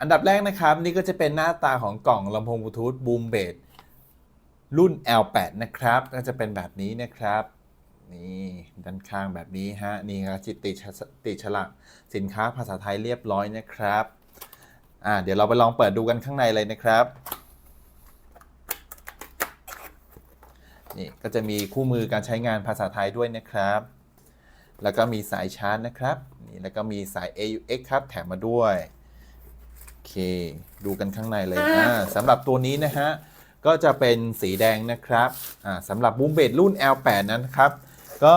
อันดับแรกนะครับ นี่ก็จะเป็นหน้าตาของกล่องลำโพงบลูทูธบูมเบสรุ่น L8 นะครับ ก็จะเป็นแบบนี้นะครับ นี่ด้านข้างแบบนี้ฮะ นี่ครับจิตติดฉะติฉลากสินค้าภาษาไทยเรียบร้อยนะครับอ่าเดี๋ยวเราไปลองเปิดดูกันข้างในเลยนะครับ นี่ก็จะมีคู่มือการใช้งานภาษาไทยด้วยนะครับ แล้วก็มีสายชาร์จนะครับ นี่แล้วก็มีสาย AUX ครับแถมมาด้วย เค ดูกันข้างในเลยอ่าสำหรับตัวนี้นะฮะ ก็จะเป็นสีแดงนะครับอ่าสำหรับบูมเบดรุ่น L8 นั้นครับ ก็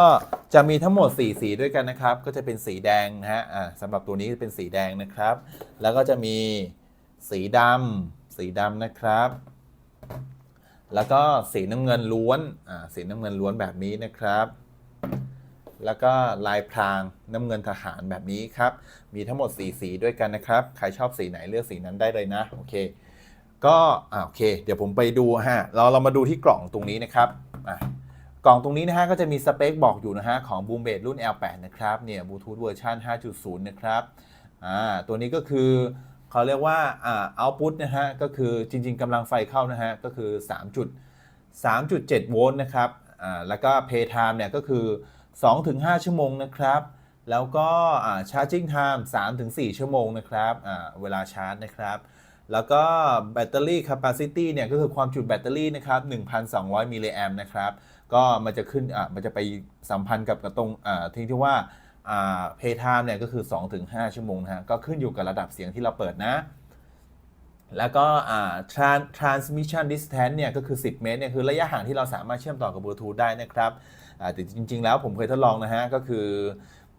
จะมีทั้งหมด 4 สีด้วยกันนะครับ ก็จะเป็นสีแดงนะฮะอ่าสำหรับตัวนี้เป็นสีแดงนะครับ แล้วก็จะมีสีดำสีดำนะครับ แล้วก็สีน้ำเงินล้วนอ่าสีน้ำเงินล้วนแบบนี้นะครับ แล้วก็ลายพรางน้ำเงินทหารแบบนี้ครับ มีทั้งหมด 4 สีด้วยกันนะครับ ใครชอบสีไหนเลือกสีนั้นได้เลยนะ โอเค ก็อ่าโอเค เดี๋ยวผมไปดูฮะ เราเรามาดูที่กล่องตรงนี้นะครับอะกล่องตรงนี้นะฮะก็จะมีสเปคบอกอยู่นะฮะของ Boom b a s รุ่น L8 นะครับ เนี่ยบลูทูธเวอร์ชัน5.0 นะครับ อ่า ตัวนี้ก็คือเขาเรียกว่า อ่า output นะฮะ ก็คือจริง ๆกำลังไฟเข้านะฮะ ก็คือ3จุด3.7 โวลต์นะครับ อ่า แล้วก็ pay time เนี่ยก็คือ 2-5 ชั่วโมงนะครับ แล้วก็อ่า charging time 3-4 ชั่วโมงนะครับเวลาชาร์จนะครับ แล้วก็แบตเตอรี่ capacity เนี่ยก็คือความจุแบตเตอรี่นะครับ 1,200 มิลลิแอมนะครับ ก็มันจะขึ้นอ่ามันจะไปสัมพันธ์กับกับตรงอ่าที่ที่ว่าอ่า pay time เนี่ยก็คือ 2-5 ชั่วโมงนะฮะก็ขึ้นอยู่กับระดับเสียงที่เราเปิดนะแล้วก็อ่า tran- transmission distance เนี่ยก็คือ 10 เมตรเนี่ยคือระยะห่างที่เราสามารถเชื่อมต่อกับบลูทูธได้นะครับ แต่จริง ๆ แล้วผมเคยทดลองนะฮะก็คือ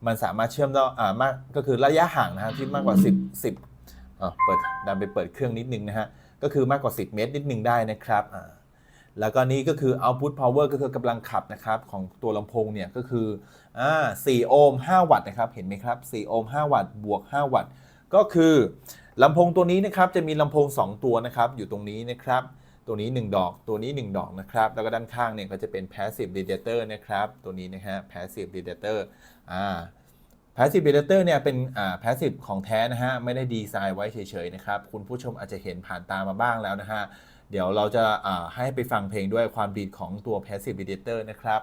มันสามารถเชื่อมต่ออ่ามากก็คือระยะห่างนะฮะที่มากกว่า 10 10อ่าเปิดดันไปเปิดเครื่องนิดนึงนะฮะก็คือมากกว่า 10 เมตรนิดนึงได้นะครับอ่าแล้วก็นี่ก็คือ output power ก็คือกำลังขับนะครับของตัวลำโพงเนี่ยก็คืออ่า4โอห์ม5วัตต์นะครับเห็นไหมครับ4โอห์ม5วัตต์บวก 5 วัตต์ ก็คือลำโพงตัวนี้นะครับจะมีลำโพง 2 ตัวนะครับอยู่ตรงนี้นะครับ ตัวนี้ 1 ดอก ตัวนี้ 1 ดอกนะครับ แล้วก็ด้านข้างเนี่ยก็จะเป็น passive radiator นะครับ ตัวนี้นะฮะ passive radiator อ่า passive radiator เนี่ยเป็นอ่า passive ของแท้นะฮะ ไม่ได้ดีไซน์ไว้เฉยๆนะครับ คุณผู้ชมอาจจะเห็นผ่านตามาบ้างแล้วนะฮะ เดี๋ยวเราจะอ่าให้ไปฟังเพลงด้วยความดีดของตัว passive radiator นะครับ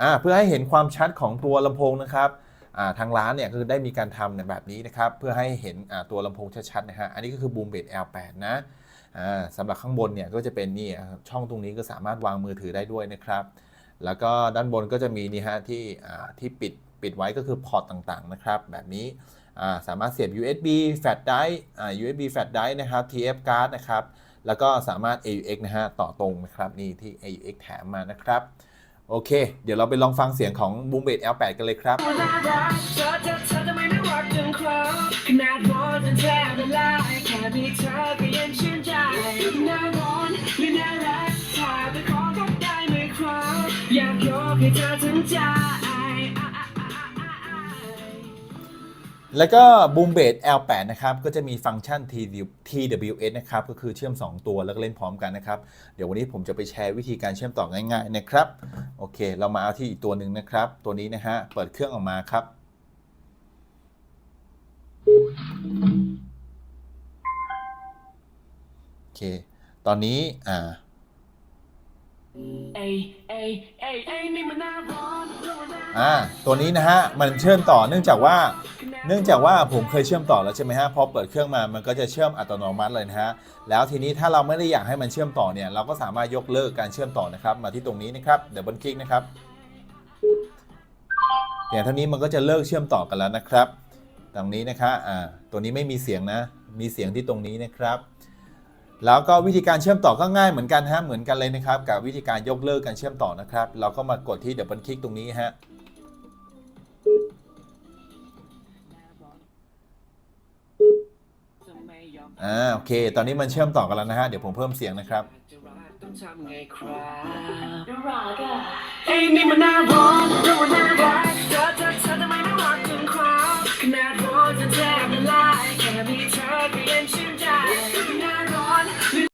อ่า เพื่อให้เห็นความชัดของตัวลำโพงนะครับทางร้านเนี่ยคือได้มีการทำในแบบนี้นะครับ เพื่อให้เห็นตัวลำโพงชัดๆนะฮะ อันนี้ก็คือ Boom b a s L8 นะ สำหรับข้างบนเนี่ยก็จะเป็นนี่อะช่องตรงนี้ก็สามารถวางมือถือได้ด้วยนะครับ แล้วก็ด้านบนก็จะมีนี่ฮะที่ที่ปิดปิดไว้ก็คือพอร์ตต่างๆนะครับ แบบนี้สามารถเสียบ USB flash drive USB flash drive นะครับ TF card นะครับ แล้วก็สามารถ AUX นะฮะต่อตรงนะครับนี่ที่ AUX แถมมานะครับ โอเค เดี๋ยวเราไปลองฟังเสียงของ Boom b a s L8 กันเลยครับ จะเธอทำไมไม่รักจังครบขนาดร้อนจนแทบละลายแค่มีเธอก็ยังชื่นใจหน้าร้อนหรือหน้ารักถ้าไปขอก็ได้ไหมครบอยากยกให้เธอทั้งใจ แล้วก็ Boom b a s L8 นะครับ ก็จะมีฟังก์ชัน TWS นะครับ ก็คือเชื่อม 2 ตัวแล้วก็เล่นพร้อมกันนะครับ เดี๋ยววันนี้ผมจะไปแชร์วิธีการเชื่อมต่อง่ายๆนะครับ โอเค เรามาเอาที่อีกตัวหนึ่งนะครับ ตัวนี้นะฮะ เปิดเครื่องออกมาครับ เค ตอนนี้ อ่าเอ้ยเอ้ยเอ้ยเอ้ยนี่มันหน้าร้อนร้อนหน้าอ่า ตัวนี้นะฮะ มันเชื่อมต่อเนื่องจากว่า เนื่องจากว่าผมเคยเชื่อมต่อแล้วใช่ไหมฮะ พอเปิดเครื่องมา มันก็จะเชื่อมอัตโนมัติเลยนะฮะ แล้วทีนี้ถ้าเราไม่ได้อยากให้มันเชื่อมต่อเนี่ย เราก็สามารถยกเลิกการเชื่อมต่อนะครับ มาที่ตรงนี้นะครับ เดี๋ยวบนคลิกนะครับอย่างเท่านี้มันก็จะเลิกเชื่อมต่อกันแล้วนะครับ ตรงนี้นะคะ อ่า ตัวนี้ไม่มีเสียงนะ มีเสียงที่ตรงนี้นะครับ แล้วก็วิธีการเชื่อมต่อก็ง่ายเหมือนกันฮะเหมือนกันเลยนะครับ กับวิธีการยกเลิกการเชื่อมต่อนะครับ เราก็มากดที่เดับเบิลคลิกตรงนี้ฮะอ่าโอเค ตอนนี้มันเชื่อมต่อกันแล้วนะฮะ เดี๋ยวผมเพิ่มเสียงนะครับต้องทำไงครับรักอะเอ้นี่มันน้าร้อน